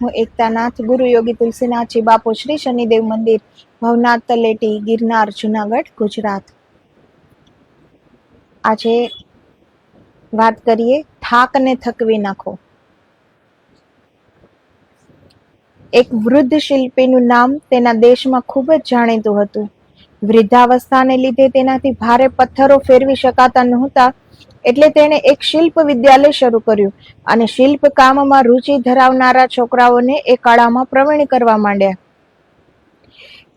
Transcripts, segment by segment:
હું એકતાનાથ ગુરુ યોગી તુલસીનાથજી બાપુ શ્રી શનિદેવ મંદિર, ભવનાથ તલેટી, ગિરનાર, જુનાગઢ, ગુજરાત. આજે વાત કરીએ થાકને થકવી નાખો. એક વૃદ્ધ શિલ્પીનું નામ તેના દેશમાં ખૂબ જ જાણીતું હતું. વૃદ્ધાવસ્થાને લીધે તેનાથી ભારે પથ્થરો ફેરવી શકાતા નહોતા એટલે તેણે એક શિલ્પ વિદ્યાલય શરૂ કર્યું અને શિલ્પ કામમાં રુચિ ધરાવનારા છોકરાઓને એ કળામાં પ્રવીણ કરવા માંડ્યા.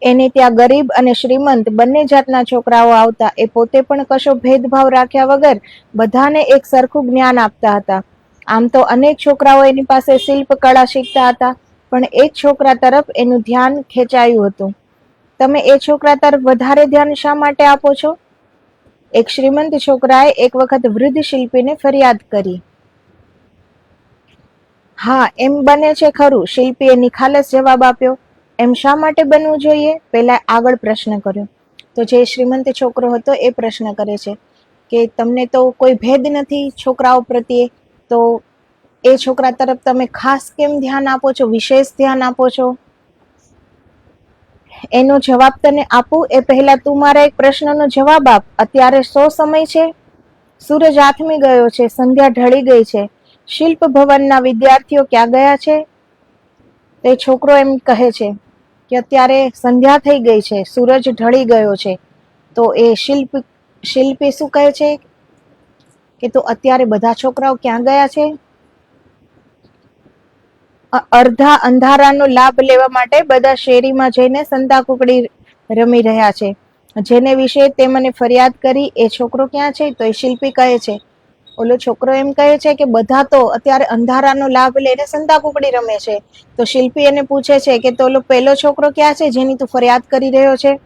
એને ત્યાં ગરીબ અને શ્રીમંત બંને જાતના છોકરાઓ આવતા એ પોતે પણ કશો ભેદભાવ રાખ્યા વગર બધાને એક સરખું જ્ઞાન આપતા હતા. આમ તો અનેક છોકરાઓ એની પાસે શિલ્પ કળા શીખતા હતા, પણ એક છોકરા તરફ એનું ધ્યાન ખેંચાયું હતું. તમે એ છોકરા તરફ વધારે ધ્યાન શા માટે આપો છો? એક શ્રીમંત છોકરાએ એક વખત વૃદ્ધ શિલ્પીને ફરિયાદ કરી. હા, એમ બને છે ખરું, શિલ્પીએ નિખાલસ જવાબ આપ્યો. એમ શા માટે બનવું જોઈએ? પહેલા આગળ પ્રશ્ન કર્યો. તો જે શ્રીમંત છોકરો હતો એ પ્રશ્ન કરે છે કે તમને તો કોઈ ભેદ નથી છોકરાઓ પ્રત્યે? તો એ છોકરા તરફ તમે ખાસ કેમ ધ્યાન આપો છો? વિશેષ ધ્યાન આપો છો? એનો જવાબ તને આપું? એ પહેલા તું મારા એક પ્રશ્નનો જવાબ આપ. અત્યારે શો સમય છે. સૂરજ આથમી ગયો છે. સંધ્યા ઢળી ગઈ છે. શિલ્પ ભવનના વિદ્યાર્થીઓ ક્યાં ગયા છે? તે છોકરો એમ કહે છે કે અત્યારે સંધ્યા થઈ ગઈ છે. સૂરજ ઢળી ગયો છે. તો એ શિલ્પ, શિલ્પી શું કહે છે? કે તો અત્યારે બધા છોકરાઓ ક્યાં ગયા છે? અ- અડધા અંધારાનો લાભ લેવા માટે બધા શેરીમાં જઈને સંતા કુકડી રમી રહ્યા છે. જેને વિશે તે મને ફરિયાદ કરી, એ છોકરો ક્યાં છે? તો એ શિલ્પી કહે છે, ઓલો છોકરો એમ કહે છે કે બધા તો અત્યારે અંધારાનો લાભ લઈને સંતા કુકડી રમે છે. તો શિલ્પી એને પૂછે છે કે, તો ઓલો પેલો છોકરો ક્યાં છે જેની તું ફરિયાદ કરી રહ્યો છે?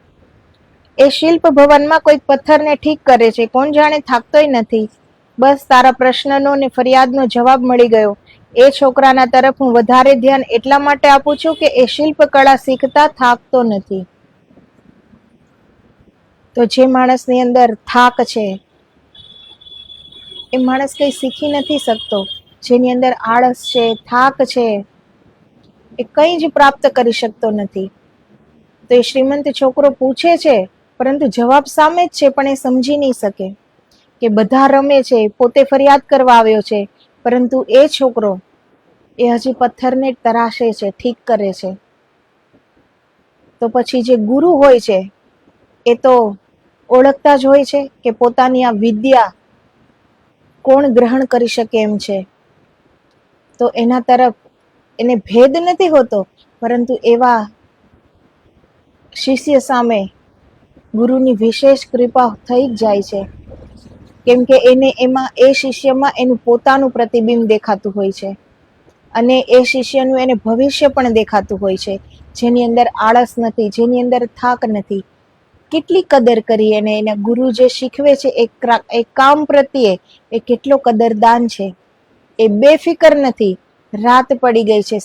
એ શિલ્પ ભવનમાં કોઈક પથ્થરને ઠીક કરે છે. કોણ જાણે થાકતોય નથી. બસ તારા પ્રશ્નનો ને ફરિયાદનો જવાબ મળી ગયો. એ છોકરાના તરફ હું વધારે ધ્યાન એટલા માટે આપું છું કે એ શિલ્પ કળા શીખતા થાકતો નથી. તો જે માણસની અંદર થાક છે, એ માણસ કંઈ શીખી નથી શકતો. જેની અંદર આળસ છે, થાક છે, એ કંઈ જ પ્રાપ્ત કરી શકતો નથી. તો એ શ્રીમંત છોકરો પૂછે છે, પરંતુ જવાબ સામે જ છે, પણ એ સમજી નહીં શકે કે બધા રમે છે, પોતે ફરિયાદ કરવા આવ્યો છે પરંતુ એ છોકરો એ હજી પથ્થરને તરાશે છે, ઠીક કરે છે. તો પછી જે ગુરુ હોય છે, એ તો ઓળખતા જ હોય છે કે પોતાની આ વિદ્યા કોણ ગ્રહણ કરી શકે એમ છે. તો એના તરફ એને ભેદ નથી હોતો, પરંતુ એવા શિષ્ય સામે ગુરુની વિશેષ કૃપા થઈ જ જાય છે. કેમ કે એને એમાં, એ શિષ્યમાં એનું પોતાનું પ્રતિબિંબ દેખાતું હોય છે. અને એ શિષ્યનું એને ભવિષ્ય પણ દેખાતું હોય છે. જેની અંદર આળસ નથી, જેની અંદર થાક નથી. કેટલી કદર કરી એને, એના ગુરુ જે શીખવે છે, એ એ કામ પ્રત્યે એ કેટલો કદરદાન છે. એ બેફિકર નથી, રાત પડી ગઈ છે.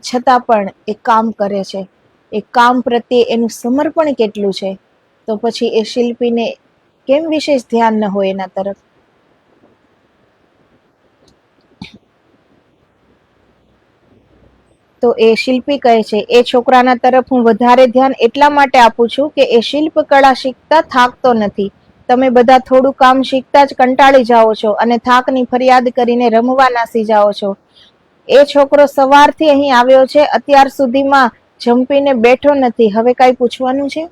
છતાં પણ એ કામ કરે છે. એ કામ પ્રત્યે એનું સમર્પણ કેટલું છે? તો પછી એ શિલ્પીને કેમ વિશેષ ધ્યાન ન હોય એના તરફ? તો એ શિલ્પી કહે છે, એ છોકરાના તરફ હું વધારે ધ્યાન એટલા માટે આપું છું કે એ શિલ્પ કળા શીખતા થાકતો નથી. તમે બધા થોડું કામ શીખતા જ કંટાળી જાઓ છો અને થાકની ફરિયાદ કરીને રમવા નાસી જાઓ છો. એ છોકરો સવારથી અહીં આવ્યો છે, અત્યાર સુધીમાં જંપીને બેઠો નથી. હવે કાંઈ પૂછવાનું છે?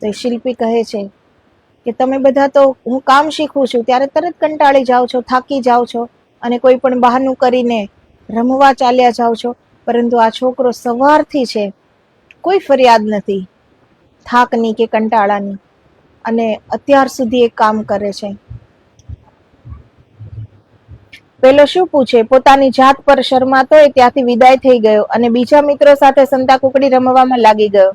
તો શિલ્પી કહે છે કે તમે બધા તો હું કામ શીખું છું, ત્યારે તરત કંટાળી જાઓ છો, થાકી જાઓ છો અને કોઈ પણ બહાનું કરીને રમવા ચાલ્યા જાઓ છો. પરંતુ આ છોકરો સવારથી છે, કોઈ ફરિયાદ નથી, થાકની કે કંટાળાની. અને અત્યાર સુધી એ કામ કરે છે. પેલો શું પૂછે? પોતાની જાત પર શરમાતો એ ત્યાંથી વિદાય થઈ ગયો અને બીજા મિત્રો સાથે સંતા કુકડી રમવામાં લાગી ગયો.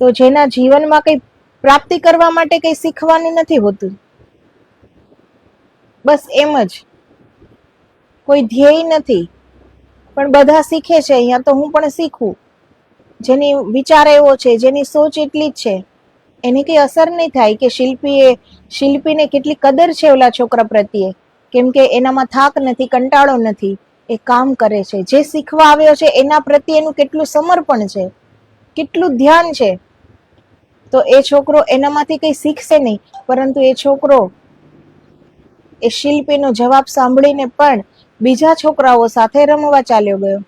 તો જેના જીવનમાં કંઈ પ્રાપ્તિ કરવા માટે કંઈ શીખવાનું નથી હોતું. બસ એમ જ. કોઈ ધ્યેય નથી. પણ બધા શીખે છે, અહીંયા તો હું પણ શીખું. જેની વિચાર એવો છે, જેની સોચ એટલી જ છે. એની કઈ અસર નહીં થાય કે શિલ્પીએ, શિલ્પીને કેટલી કદર છે ઓલા છોકરા પ્રત્યે. કેમ કે એનામાં થાક નથી, કંટાળો નથી. એ કામ કરે છે. જે શીખવા આવ્યો છે, એના પ્રત્યે એનું કેટલું સમર્પણ છે? કેટલું ધ્યાન છે? તો એ છોકરો એનામાંથી કંઈ શીખશે નહીં, પરંતુ એ છોકરો એ શિલ્પીનો જવાબ સાંભળીને પણ બીજા છોકરાઓ સાથે રમવા ચાલ્યો ગયો.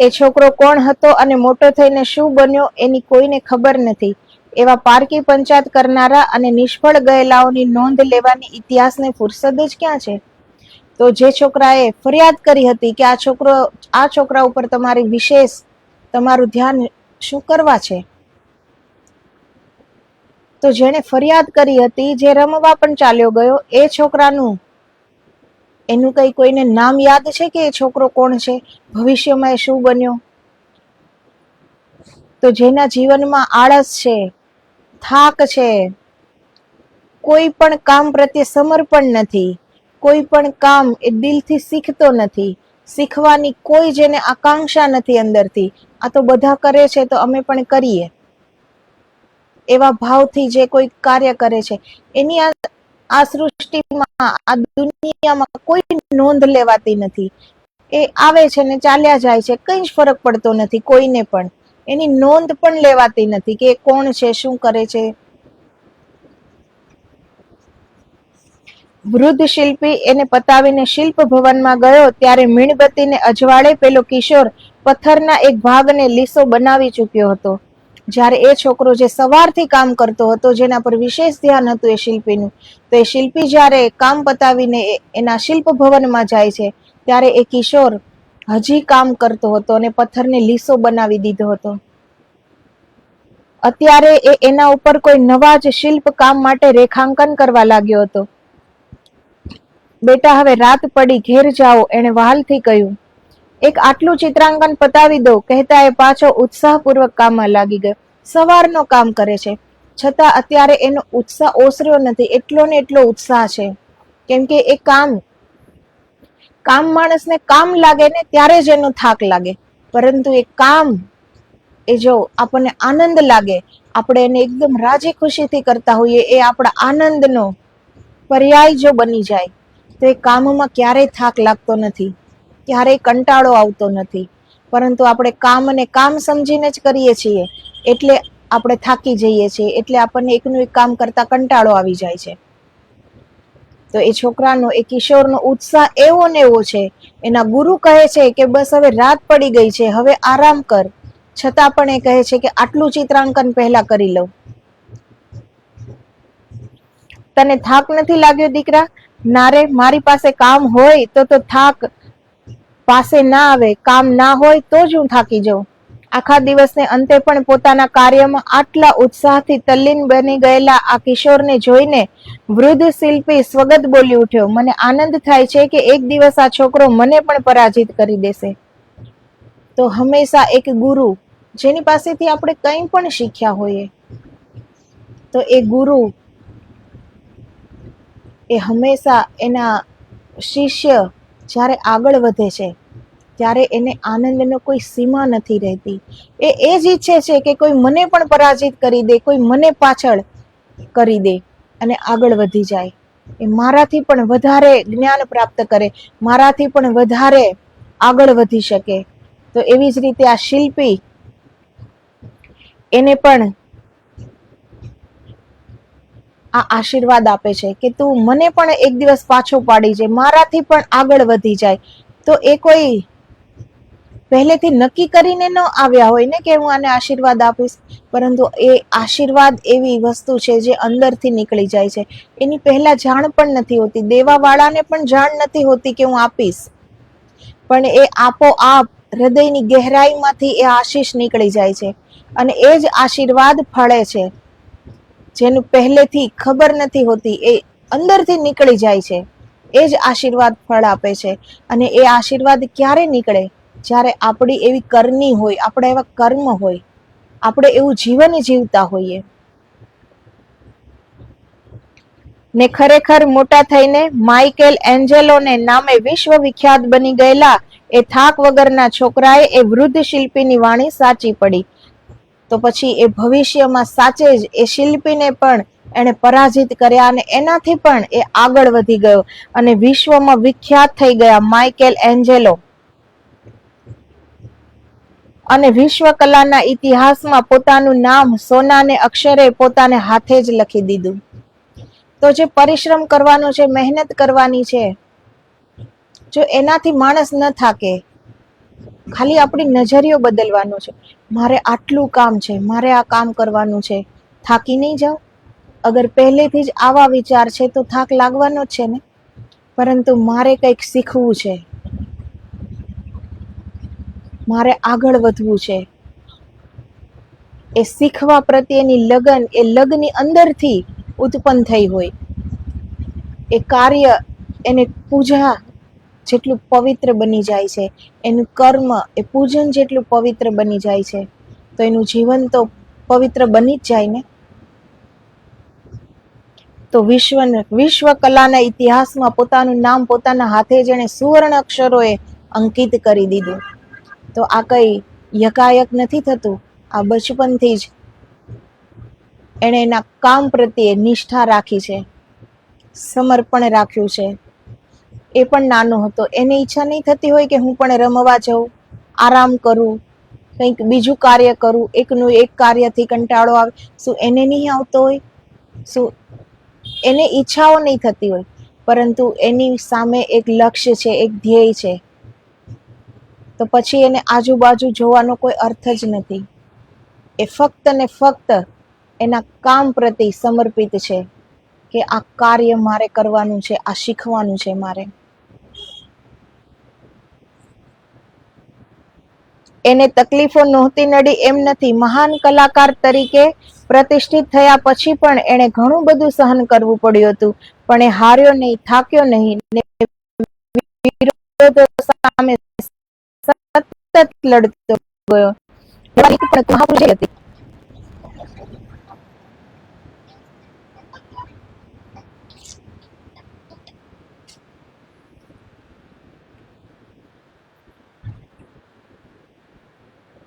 એ છોકરો કોણ હતો અને મોટો થઈને શું બન્યો એની કોઈને ખબર નથી. એવા પારકી પંચાયત કરનારા અને નિષ્ફળ ગયેલાઓની નોંધ લેવાની ઇતિહાસને ફુરસદ જ ક્યાં છે? તો જે છોકરાએ ફરિયાદ કરી હતી કે આ છોકરો, આ છોકરા ઉપર તમારી વિશેષ તમારું ધ્યાન શું કરવા છે? તો જેણે ફરિયાદ કરી હતી, જે રમવા પણ ચાલ્યો ગયો, એ છોકરાનું? એનું કઈ કોઈને નામ યાદ છે કે એ છોકરો કોણ છે? ભવિષ્યમાં એ શું બન્યો? તો જેના જીવનમાં આળસ છે, થાક છે, કોઈ પણ કામ પ્રત્યે સમર્પણ નથી, કોઈ પણ કામ એ દિલથી શીખતો નથી શીખવાની કોઈ જેને આકાંક્ષા નથી અંદરથી. આ તો બધા કરે છે તો અમે પણ કરીએ. એવા ભાવથી જે કોઈ કાર્ય કરે છે. એની આ આ સૃષ્ટિમાં, આ દુનિયામાં કોઈ નોંધ લેવાતી નથી. એ આવે છે ને ચાલ્યા જાય છે, કંઈ જ ફરક પડતો નથી, કોઈને પણ. એની નોંધ પણ લેવાતી નથી કે કોણ છે, શું કરે છે વૃદ્ધ શિલ્પી એને પતાવીને શિલ્પ ભવનમાં ગયો ત્યારે મીણબત્તીને અજવાળે પેલો કિશોર પથ્થરના એક ભાગને લીસો બનાવી ચૂક્યો હતો. જ્યારે એ છોકરો જે સવારથી કામ કરતો હતો, જેના પર વિશેષ ધ્યાન હતું એ શિલ્પીનું, તો એ શિલ્પી જ્યારે કામ પતાવીને એના શિલ્પ ભવનમાં જાય છે, ત્યારે એ કિશોર હજી કામ કરતો હતો અને પથ્થરને લીસો બનાવી દીધો હતો. અત્યારે એ એના ઉપર કોઈ નવા જ શિલ્પ કામ માટે રેખાંકન કરવા લાગ્યો હતો. બેટા, હવે રાત પડી, ઘેર જાઓ, એણે વહાલથી કહ્યું. એક આટલું ચિત્રાંકન પતાવી દો, કહેતા એ પાછો ઉત્સાહપૂર્વક કામમાં લાગી ગયો. સવારનો કામ કરે છે. છતાં અત્યારે એનો ઉત્સાહ ઓસર્યો નથી. એટલો ને એટલો ઉત્સાહ છે. કેમ કે એ કામ કામ માણસને કામ લાગે ને ત્યારે જ એનો થાક લાગે. પરંતુ એ કામ, એ જો આપણને આનંદ લાગે, આપણે એને એકદમ રાજી ખુશીથી કરતા હોઈએ, એ આપણા આનંદનો પર્યાય જો બની જાય. તો એ કામમાં ક્યારેય થાક લાગતો નથી, ક્યારેય કંટાળો આવતો નથી. પરંતુ આપણે કામને કામ સમજીને જ કરીએ છીએ, એટલે આપણે થાકી જઈએ છીએ, એટલે આપણને એકનું એક કામ કરતા કંટાળો આવી જાય છે. તો એ છોકરાનો, એ કિશોરનો ઉત્સાહ એવો ને એવો છે, એના ગુરુ કહે છે કે બસ હવે રાત પડી ગઈ છે, હવે આરામ કર. છતાં પણ એ કહે છે કે આટલું ચિત્રાંકન પહેલા કરી લઉં. તને થાક નથી લાગ્યો દીકરા? ના મારી પાસે કામ હોય તો તો થાક પાસે ના આવે, કામ ના હોય તો જ હું થાકી જાઉં. આખા દિવસને અંતે પણ પોતાના કાર્યમાં આટલા ઉત્સાહથી તલ્લીન બની ગયેલા આ કિશોરને જોઈને વૃદ્ધ શિલ્પી સ્વગત બોલી ઉઠ્યો, મને આનંદ થાય છે કે એક દિવસ આ છોકરો મને પણ પરાજિત કરી દેશે. તો હંમેશા એક ગુરુ, જેની પાસેથી આપણે કંઈ પણ શીખ્યા હોઈએ. તો એ ગુરુ એ હંમેશા એના શિષ્ય જ્યારે આગળ વધે છે, ત્યારે એને આનંદનો કોઈ સીમા નથી રહેતી. એ એ જ ઈચ્છે છે કે કોઈ મને પણ પરાજિત કરી દે, કોઈ મને પાછળ કરી દે અને આગળ વધી જાય. એ મારાથી પણ વધારે જ્ઞાન પ્રાપ્ત કરે, મારાથી પણ વધારે આગળ વધી શકે. તો એવી જ રીતે આ શિલ્પી એને પણ આ આશીર્વાદ આપે છે કે તું મને પણ એક દિવસ પાછો પાડી જાય, મારાથી પણ આગળ વધી જાય. તો એ કોઈ પહેલેથી નક્કી કરીને ન આવ્યા હોય ને કે હું આને આશીર્વાદ આપીશ, પરંતુ એ આશીર્વાદ એવી વસ્તુ છે જે અંદરથી નીકળી જાય છે. એની પહેલા જાણ પણ નથી હોતી, દેવાવાળાને પણ જાણ નથી હોતી કે હું આપીશ. પણ એ આપોઆપ હૃદયની ગહેરાઈમાંથી એ આશીષ નીકળી જાય છે અને એ જ આશીર્વાદ ફળે છે. જેનું પહેલેથી ખબર નથી હોતી, એ અંદરથી નીકળી જાય છે. એ જ આશીર્વાદ ફળ આપે છે અને એ આશીર્વાદ ક્યારે નીકળે? જ્યારે આપણી એવી કરની હોય, આપણા એવા કર્મ હોય, આપણે એવું જીવન જીવતા હોઈએ. ને ખરેખર મોટા થઈને માઇકેલ એન્જેલોને નામે વિશ્વ વિખ્યાત બની ગયેલા એ થાક વગરના છોકરાએ એ વૃદ્ધ શિલ્પીની વાણી સાચી પડી. તો પછી એ ભવિષ્યમાં સાચે જ એ શિલ્પીને પણ એણે પરાજિત કર્યા અને એનાથી પણ એ આગળ વધી ગયો અને વિશ્વમાં વિખ્યાત થઈ ગયા માઇકેલ એન્જેલો. અને વિશ્વ કલાના ઇતિહાસમાં પોતાનું નામ સોનાને અક્ષરે પોતાને હાથે જ લખી દીધું. તો જે પરિશ્રમ કરવાનો છે, મહેનત કરવાની છે, જો એનાથી માણસ ન થાકે ખાલી આપણી નજરિયો બદલવાનો છે. મારે આટલું કામ છે, મારે આ કામ કરવાનું છે. થાકી નહીં જાઓ અગર પહેલેથી જ આવા વિચાર છે તો થાક લાગવાનો જ છે ને? પરંતુ મારે કંઈક શીખવું છે. મારે આગળ વધવું છે. એ શીખવા પ્રત્યેની લગન, એ લગની અંદરથી ઉત્પન્ન થઈ હોય. એ કાર્ય, એને પૂજા જેટલું પવિત્ર બની જાય છે, એનું કર્મ એ પૂજન જેટલું પવિત્ર બની જાય છે, તો એનું જીવન તો પવિત્ર બની જ જાય ને? તો વિશ્વ વિશ્વ કલાના ઇતિહાસમાં પોતાનું નામ પોતાના હાથે જેણે સુવર્ણ અક્ષરોએ અંકિત કરી દીધું. તો આ કઈ યકાયક નથી થતું? આ બચપનથી જ એણે એના કામ પ્રત્યે નિષ્ઠા રાખી છે, સમર્પણ રાખ્યું છે. એ પણ નાનો હતો. એને ઈચ્છા નહીં થતી હોય કે હું પણ રમવા જાઉં, આરામ કરું, કંઈક બીજું કાર્ય કરું, એકનું એક કાર્યથી કંટાળો આવે. શું એને નહીં આવતો હોય? શું એને ઈચ્છાઓ નહીં થતી હોય? પરંતુ એની સામે એક લક્ષ્ય છે, એક ધ્યેય છે. તો પછી એને આજુબાજુ જોવાનો કોઈ અર્થ જ નથી. એ ફક્ત ને ફક્ત એના કામ પ્રતિ સમર્પિત છે કે આ કાર્ય મારે કરવાનું છે, આ શીખવાનું છે મારે. એને તકલીફો નહોતી નડી એમ નથી. મહાન કલાકાર તરીકે પ્રતિષ્ઠિત થયા પછી પણ એણે ઘણું બધું સહન કરવું પડ્યું હતું. પણ એ હાર્યો નહીં, થાક્યો નહીં સામે સતત લડતો ગયો. હતી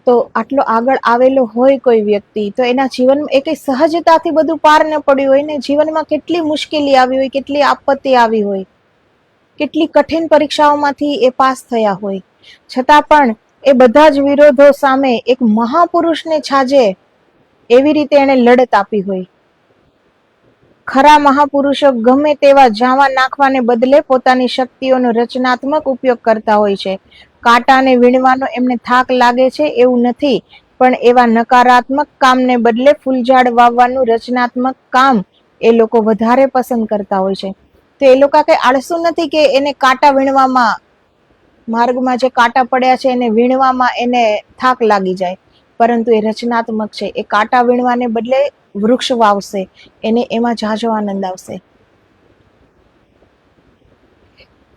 તો આટલો આગળ આવેલો હોય કોઈ વ્યક્તિ, તો એના જીવનમાં એ કઈ સહજતાથી બધું પાર ન પડ્યું હોય ને, જીવનમાં કેટલી મુશ્કેલી આવી હોય, કેટલી આપત્તિ આવી હોય, કેટલી કઠિન પરીક્ષાઓમાંથી એ પાસ થયા હોય. છતાં પણ એ બધા જ વિરોધો સામે એક મહાપુરુષને છાજે એવી રીતે એણે લડત આપી હોય. ખરા મહાપુરુષો ગમે તેવા જાવા નાખવાને બદલે પોતાની શક્તિઓનો રચનાત્મક ઉપયોગ કરતા હોય છે. કાંટાને વીણવાનો એમને થાક લાગે છે એવું નથી, પણ એવા નકારાત્મક કામને બદલે ફૂલઝાડ વાવવાનું રચનાત્મક કામ એ લોકો વધારે પસંદ કરતા હોય છે. તો એ લોકો કંઈ આળસુ નથી કે એને કાંટા વીણવામાં, માર્ગમાં જે કાંટા પડ્યા છે એને વીણવામાં એને થાક લાગી જાય, પરંતુ એ રચનાત્મક છે. એ કાંટા વીણવાને બદલે વૃક્ષ વાવશે, એને એમાં ઝાઝો આનંદ આવશે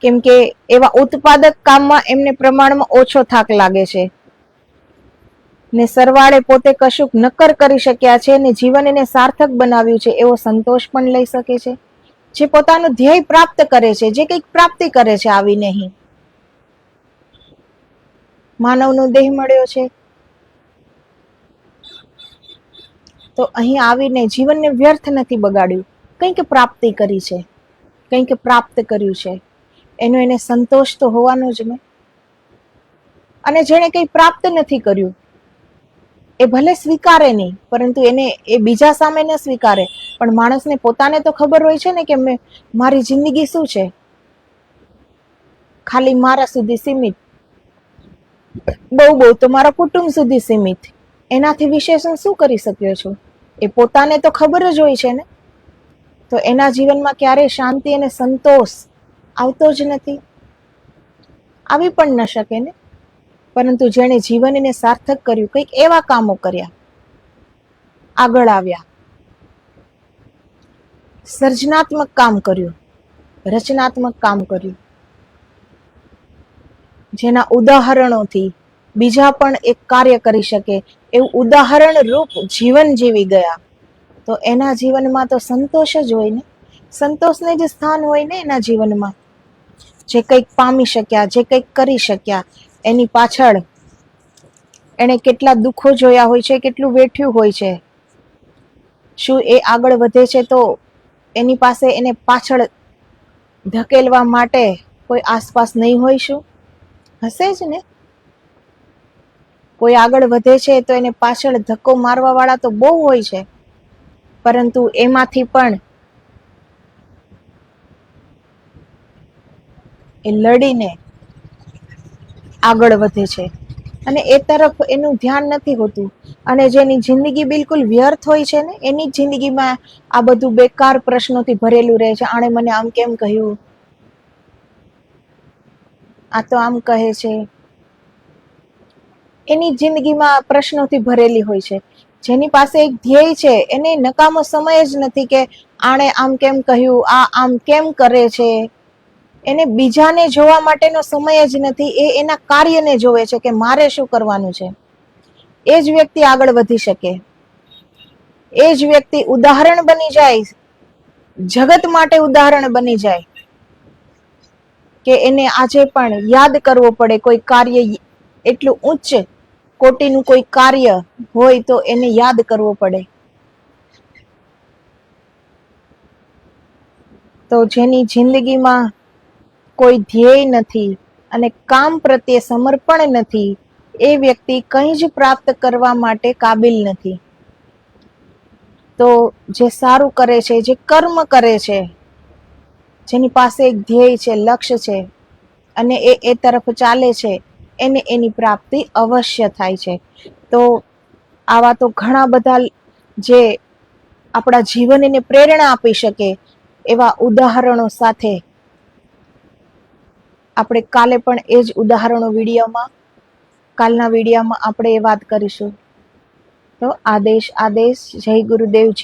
કેમ કે એવા ઉત્પાદક કામમાં એમને પ્રમાણમાં ઓછો થાક લાગે છે. ને સરવાળે પોતે કશુંક નક્કર કરી શક્યા છે ને જીવન એને સાર્થક બનાવ્યું છે એવો સંતોષ પણ લઈ શકે છે. જે પોતાનું ધ્યેય પ્રાપ્ત કરે છે, જે કંઈક પ્રાપ્તિ કરે છે આવી નહીં. માનવનો દેહ મળ્યો છે. તો અહીં આવીને જીવનને વ્યર્થ નથી બગાડ્યું. કંઈક પ્રાપ્તિ કરી છે. કંઈક પ્રાપ્ત કર્યું છે. એનો એને સંતોષ તો હોવાનો જ ને. અને જેણે કંઈ પ્રાપ્ત નથી કર્યું, એ ભલે સ્વીકારે નહીં, પરંતુ એને એ બીજા સામે ન સ્વીકારે. પણ માણસને પોતાને તો ખબર હોય છે ને કે મેં, મારી જિંદગી શું છે? ખાલી મારા સુધી સીમિત. બહુ બહુ તો મારા કુટુંબ સુધી સીમિત. એનાથી વિશેષ હું શું કરી શક્યો છું? એ પોતાને તો ખબર જ હોય છે ને. તો એના જીવનમાં ક્યારેય શાંતિ અને સંતોષ આવતો જ નથી. આવી પણ ન શકે ને? પરંતુ જેણે જીવનને સાર્થક કર્યું, કંઈક એવા કામો કર્યા. આગળ આવ્યા. સર્જનાત્મક કામ કર્યું. રચનાત્મક કામ કર્યું. જેના ઉદાહરણોથી બીજા પણ એક કાર્ય કરી શકે. એવું ઉદાહરણ રૂપ જીવન જીવી ગયા. તો એના જીવનમાં તો સંતોષ જ હોય ને? સંતોષને જ સ્થાન હોય ને એના જીવનમાં? જે કંઈક પામી શક્યા, જે કંઈક કરી શક્યા, એની પાછળ એણે કેટલા દુઃખો જોયા હોય છે, કેટલું વેઠ્યું હોય છે. શું એ આગળ વધે છે તો એની પાસે એને પાછળ ધકેલવા માટે કોઈ આસપાસ નહીં હોય શું? હશે જ ને? કોઈ આગળ વધે છે તો એને પાછળ ધક્કો મારવા વાળા તો બહુ હોય છે. પરંતુ એમાંથી પણ એ લડીને આગળ વધે છે. અને એ તરફ એનું ધ્યાન નથી હોતું. અને જેની જિંદગી બિલકુલ વ્યર્થ હોય છે ને, એની જિંદગીમાં આ બધું બેકાર પ્રશ્નોથી ભરેલું રહે છે. આણે મને આમ કેમ કહ્યું? આ તો આમ કહે છે. એની જિંદગીમાં પ્રશ્નોથી ભરેલી હોય છે. જેની પાસે એક ધ્યેય છે, એને નકામો સમય જ નથી કે આણે આમ કેમ કહ્યું, આ આમ કેમ કરે છે? એને બીજાને જોવા માટેનો સમય જ નથી, એ એના કાર્યને જોવે છે કે મારે શું કરવાનું છે. એ જ વ્યક્તિ આગળ વધી શકે. એ જ વ્યક્તિ ઉદાહરણ બની જાય, જગત માટે ઉદાહરણ બની જાય, કે એને આજે પણ યાદ કરવો પડે કોઈ કાર્ય એટલું ઉચ્ચ કોટીનું કોઈ કાર્ય હોય તો એને યાદ કરવો પડે. તો જેની જિંદગીમાં કોઈ ધ્યેય નથી અને કામ પ્રત્યે સમર્પણ નથી, એ વ્યક્તિ કંઈ જ પ્રાપ્ત કરવા માટે કાબિલ નથી. તો જે સારું કરે છે, જે કર્મ કરે છે, જેની પાસે એક ધ્યેય છે, લક્ષ્ય છે, અને એ એ તરફ ચાલે છે, એને એની પ્રાપ્તિ અવશ્ય થાય છે. તો આવા તો ઘણા બધા જે આપણા જીવનને પ્રેરણા આપી શકે એવા ઉદાહરણો સાથે આપણે કાલે પણ એ જ ઉદાહરણો વિડીયોમાં, કાલના વિડીયોમાં આપણે એ વાત કરીશું. તો આદેશ આદેશ, જય ગુરુદેવ